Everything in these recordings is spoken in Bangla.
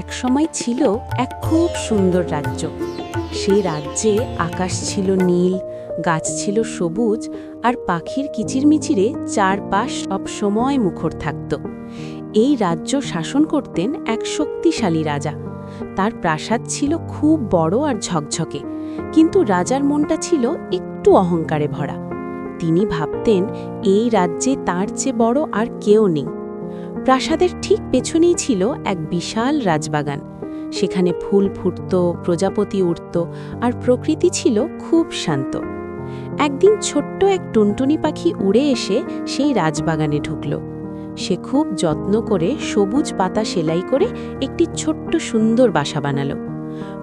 একসময় ছিল এক খুব সুন্দর রাজ্য। সেই রাজ্যে আকাশ ছিল নীল, গাছ ছিল সবুজ, আর পাখির কিচিরমিচিরে চারপাশ সব সময় মুখর থাকত। এই রাজ্য শাসন করতেন এক শক্তিশালী রাজা। তার প্রাসাদ ছিল খুব বড় আর ঝকঝকে, কিন্তু রাজার মনটা ছিল একটু অহংকারে ভরা। তিনি ভাবতেন, এই রাজ্যে তার চেয়ে বড় আর কেউ নেই। প্রাসাদের ঠিক পেছনেই ছিল এক বিশাল রাজবাগান। সেখানে ফুল ফুটত, প্রজাপতি উঠত আর প্রকৃতি ছিল খুব শান্ত। একদিন ছোট্ট এক টুনটুনি পাখি উড়ে এসে সেই রাজবাগানে ঢুকল। সে খুব যত্ন করে সবুজ পাতা সেলাই করে একটি ছোট্ট সুন্দর বাসা বানালো।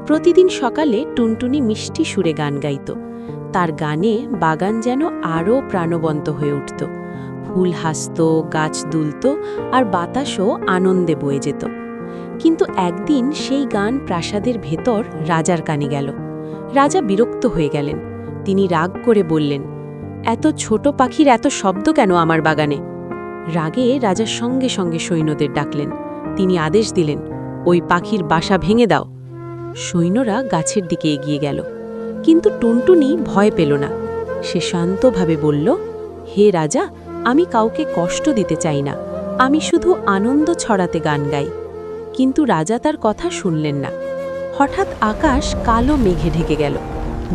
প্রতিদিন সকালে টুনটুনি মিষ্টি সুরে গান গাইত। তার গানে বাগান যেন আরও প্রাণবন্ত হয়ে উঠত। ফুল হাসত, গাছ দুলত আর বাতাসও আনন্দে বয়ে যেত। কিন্তু একদিন সেই গান প্রাসাদের ভেতর রাজার কানে গেল। রাজা বিরক্ত হয়ে গেলেন। তিনি রাগ করে বললেন, এত ছোট পাখির এত শব্দ কেন আমার বাগানে? রাগে রাজার সঙ্গে সঙ্গে সৈন্যদের ডাকলেন। তিনি আদেশ দিলেন, ওই পাখির বাসা ভেঙে দাও। সৈন্যরা গাছের দিকে এগিয়ে গেল। কিন্তু টুনটুনি ভয় পেল না। সে শান্তভাবে বলল, হে রাজা আমি কাউকে কষ্ট দিতে চাই না। আমি শুধু আনন্দ ছড়াতে গান গাই। কিন্তু রাজা তার কথা শুনলেন না। হঠাৎ আকাশ কালো মেঘে ঢেকে গেল।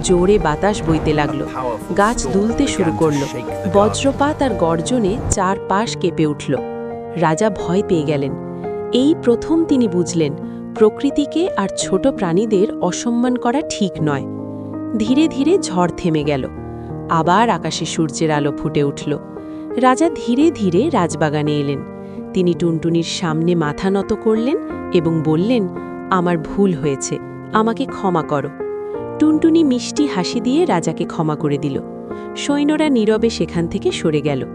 জোরে বাতাস বইতে লাগল। গাছ দুলতে শুরু করল। বজ্রপাত আর গর্জনে চারপাশ কেঁপে উঠল। রাজা ভয় পেয়ে গেলেন। এই প্রথম তিনি বুঝলেন, প্রকৃতিকে আর ছোট প্রাণীদের অসম্মান করা ঠিক নয়। ধীরে ধীরে ঝড় থেমে গেল। আবার আকাশে সূর্যের আলো ফুটে উঠল। রাজা ধীরে ধীরে রাজবাগানে এলেন। তিনি টুনটুনির সামনে মাথা নত করলেন এবং বললেন, আমার ভুল হয়েছে, আমাকে ক্ষমা করো। টুনটুনি মিষ্টি হাসি দিয়ে রাজাকে ক্ষমা করে দিল। সৈন্যরা নীরবে সেখান থেকে সরে গেল।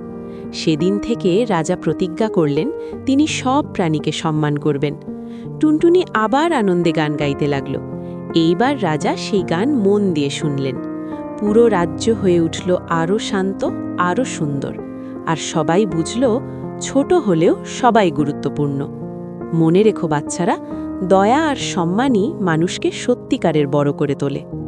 সেদিন থেকে রাজা প্রতিজ্ঞা করলেন, তিনি সব প্রাণীকে সম্মান করবেন। টুনটুনি আবার আনন্দে গান গাইতে লাগল। এইবার রাজা সেই গান মন দিয়ে শুনলেন। পুরো রাজ্য হয়ে উঠল আরও শান্ত আরও সুন্দর। আর সবাই বুঝল ছোট হলেও সবাই গুরুত্বপূর্ণ। মনে রেখো বাচ্চারা, দয়া আর সম্মানই মানুষকে সত্যিকারের বড় করে তোলে।